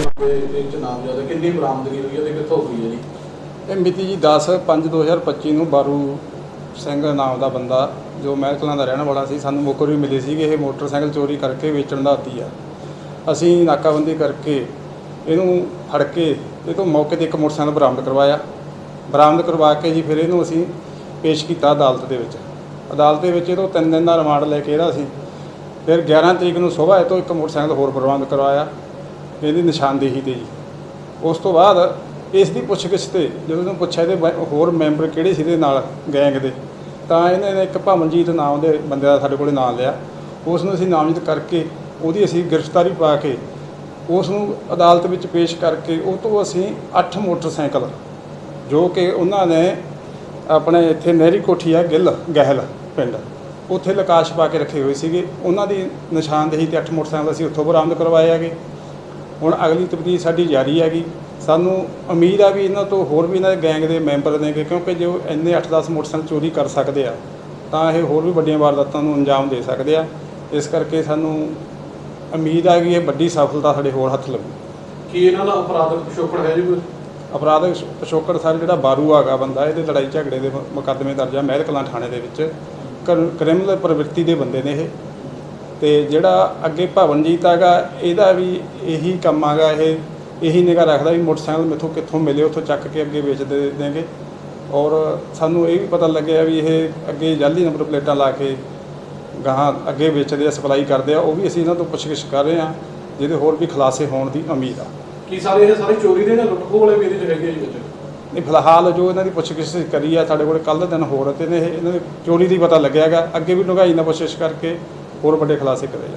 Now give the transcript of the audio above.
ਦੇ ਵਿੱਚ ਨਾਮਜ਼ਦ ਕਿੰਨੀ ਬਰਾਮਦਗੀ ਹੋਈ ਹੈ ਤੇ ਕਿੱਥੋਂ ਹੋਈ ਹੈ ਜੀ? ਇਹ ਮਿਤੀ ਜੀ 10 5 2025 ਨੂੰ ਬਾਰੂ ਸਿੰਘ ਨਾਮ ਦਾ ਬੰਦਾ, ਜੋ ਮਹਿਕਲਾਂ ਦਾ ਰਹਿਣ ਵਾਲਾ ਸੀ, ਸਾਨੂੰ ਮੁਕਰੀ ਮਿਲੀ ਸੀ ਕਿ ਇਹ ਮੋਟਰਸਾਈਕਲ ਚੋਰੀ ਕਰਕੇ ਵੇਚਣ ਦਾ ਆਦੀ ਆ। ਅਸੀਂ ਨਾਕਾਬੰਦੀ ਕਰਕੇ ਇਹਨੂੰ ਫੜ ਕੇ, ਇਹ ਤੋਂ ਮੌਕੇ ਤੇ ਇੱਕ ਮੋਟਰਸਾਈਕਲ ਬਰਾਮਦ ਕਰਵਾਇਆ। ਬਰਾਮਦ ਕਰਵਾ ਕੇ ਜੀ ਫਿਰ ਇਹਨੂੰ ਅਸੀਂ ਪੇਸ਼ ਕੀਤਾ ਅਦਾਲਤ ਦੇ ਵਿੱਚ। ਅਦਾਲਤ ਦੇ ਵਿੱਚ ਇਹ ਤੋਂ ਤਿੰਨ ਦਿਨ ਦਾ ਰਿਮਾਂਡ ਲੈ ਕੇ ਇਹਦਾ ਅਸੀਂ ਫਿਰ 11 ਤਰੀਕ ਨੂੰ ਸਵੇਰ ਇਹ ਤੋਂ ਇੱਕ ਮੋਟਰਸਾਈਕਲ ਹੋਰ ਬਰਾਮਦ ਕਰਵਾਇਆ। ਇਹਦੀ ਨਿਸ਼ਾਨਦੇਹੀ ਤੇ ਜੀ। ਉਸ ਤੋਂ ਬਾਅਦ ਇਸ ਦੀ ਪੁੱਛਗਿੱਛ ਤੇ ਜਦੋਂ ਇਹਨੂੰ ਪੁੱਛਿਆ ਇਹਦੇ ਬ- ਹੋਰ ਮੈਂਬਰ ਕਿਹੜੇ ਸੀ ਇਹਦੇ ਨਾਲ ਗੈਂਗ ਦੇ, ਤਾਂ ਇਹਨੇ ਨੇ ਇੱਕ ਭਵਨਜੀਤ ਨਾਮ ਦੇ ਬੰਦੇ ਦਾ ਸਾਡੇ ਕੋਲੇ ਨਾਮ ਲਿਆ। ਉਸ ਨੂੰ ਅਸੀਂ ਨਾਮਜ਼ਦ ਕਰਕੇ ਉਹਦੀ ਅਸੀਂ ਗ੍ਰਿਫਤਾਰੀ ਪਾ ਕੇ ਉਸ ਨੂੰ ਅਦਾਲਤ ਵਿੱਚ ਪੇਸ਼ ਕਰਕੇ ਉਹ ਤੋਂ ਅਸੀਂ 8 ਮੋਟਰਸਾਈਕਲ, ਜੋ ਕਿ ਉਹਨਾਂ ਨੇ ਆਪਣੇ ਇੱਥੇ ਨਹਿਰੀ ਕੋਠੀ ਆ, ਗਿੱਲ, ਗਹਿਲ ਪਿੰਡ, ਉੱਥੇ ਲਕਾਸ਼ ਪਾ ਕੇ ਰੱਖੇ ਹੋਏ ਸੀਗੇ। ਉਹਨਾਂ ਦੀ ਨਿਸ਼ਾਨਦੇਹੀ ਤੇ 8 ਮੋਟਰਸਾਈਕਲ ਅਸੀਂ ਉੱਥੋਂ ਬਰਾਮਦ ਕਰਵਾਏ ਹੈਗੇ। ਹੁਣ ਅਗਲੀ ਤਬਦੀਲ ਸਾਡੀ ਜਾਰੀ ਹੈਗੀ। ਸਾਨੂੰ ਉਮੀਦ ਆ ਵੀ ਇਹਨਾਂ ਤੋਂ ਹੋਰ ਵੀ ਇਹਨਾਂ ਦੇ ਗੈਂਗ ਦੇ ਮੈਂਬਰ ਨੇਗੇ ਕਿਉਂਕਿ ਜੋ ਇੰਨੇ 8-10 ਮੋਟਰਸਾਈਕਲ ਚੋਰੀ ਕਰ ਸਕਦੇ ਆ ਤਾਂ ਇਹ ਹੋਰ ਵੀ ਵੱਡੀਆਂ ਵਾਰਦਾਤਾਂ ਨੂੰ ਅੰਜਾਮ ਦੇ ਸਕਦੇ ਆ। ਇਸ ਕਰਕੇ ਸਾਨੂੰ ਉਮੀਦ ਆ ਕਿ ਇਹ ਵੱਡੀ ਸਫਲਤਾ ਸਾਡੇ ਹੋਰ ਹੱਥ ਲੱਗੂ। ਕੀ ਇਹਨਾਂ ਦਾ ਅਪਰਾਧਿਕ ਪਿਛੋਕੜ ਹੈ ਜੀ ਕੋਈ? ਅਪਰਾਧਕ ਪਿਛੋਕੜ ਸਾਰੇ ਜਿਹੜਾ ਬਾਰੂ ਹੈਗਾ ਬੰਦਾ ਇਹਦੇ ਲੜਾਈ ਝਗੜੇ ਦੇ ਮੁਕੱਦਮੇ ਦਰਜ ਆ ਮਹਿਲ ਕਲਾਂ ਥਾਣੇ ਦੇ ਵਿੱਚ। ਕਰ- ਕ੍ਰਿਮੀਨਲ ਪ੍ਰਵਿਰਤੀ ਦੇ ਬੰਦੇ ਨੇ ਇਹ। ਤੇ ਜਿਹੜਾ ਅੱਗੇ ਭਵਨਜੀਤ ਹੈਗਾ ਇਹਦਾ ਵੀ ਇਹੀ ਕੰਮ ਹੈਗਾ ਇਹ ਇਹੀ ਨਿਗਾਹ ਰੱਖਦਾ ਵੀ ਮੋਟਰਸਾਈਕਲ ਮੇਥੋਂ ਕਿੱਥੋਂ ਮਿਲੇ ਉੱਥੋਂ ਚੱਕ ਕੇ ਅੱਗੇ ਵੇਚ ਦੇ ਦੇਣਗੇ। ਔਰ ਸਾਨੂੰ ਇਹ ਵੀ ਪਤਾ ਲੱਗਿਆ ਵੀ ਇਹ ਅੱਗੇ ਜਾਲੀ ਨੰਬਰ ਪਲੇਟਾਂ ਲਾ ਕੇ ਗਾਹਾਂ ਅੱਗੇ ਵੇਚਦੇ ਆ ਸਪਲਾਈ ਕਰਦੇ ਆ ਉਹ ਵੀ ਅਸੀਂ ਇਹਨਾਂ ਤੋਂ ਪੁੱਛਗਿੱਛ ਕਰ ਰਹੇ ਆ ਜਿਹਦੇ ਹੋਰ ਵੀ ਖੁਲਾਸੇ ਹੋਣ ਦੀ ਉਮੀਦ ਆ। ਕੀ ਸਾਰੇ ਇਹ ਸਾਰੇ ਚੋਰੀ ਦੇ ਜਾਂ ਲੁੱਟਖੋ ਵਾਲੇ ਵੀ ਇਹਦੇ ਚ ਹੈਗੇ ਆ ਜੀ ਵਿੱਚ? ਨਹੀਂ ਫਿਲਹਾਲ ਜੋ ਇਹਨਾਂ ਦੀ ਪੁੱਛਗਿੱਛ ਕਰੀ ਆ ਸਾਡੇ ਕੋਲ ਕੱਲ੍ਹ ਦਿਨ ਹੋਰ ਤੇ ਨੇ ਇਹ ਇਹਨਾਂ ਦੀ ਚੋਰੀ ਦੀ ਪਤਾ ਲੱਗਿਆ ਹੈਗਾ ਅੱਗੇ ਵੀ ਲੁਕਾਈ ਨਾਲ ਕੋਸ਼ਿਸ਼ ਕਰਕੇ ਹੋਰ ਵੱਡੇ ਖੁਲਾਸੇ ਕਰੇ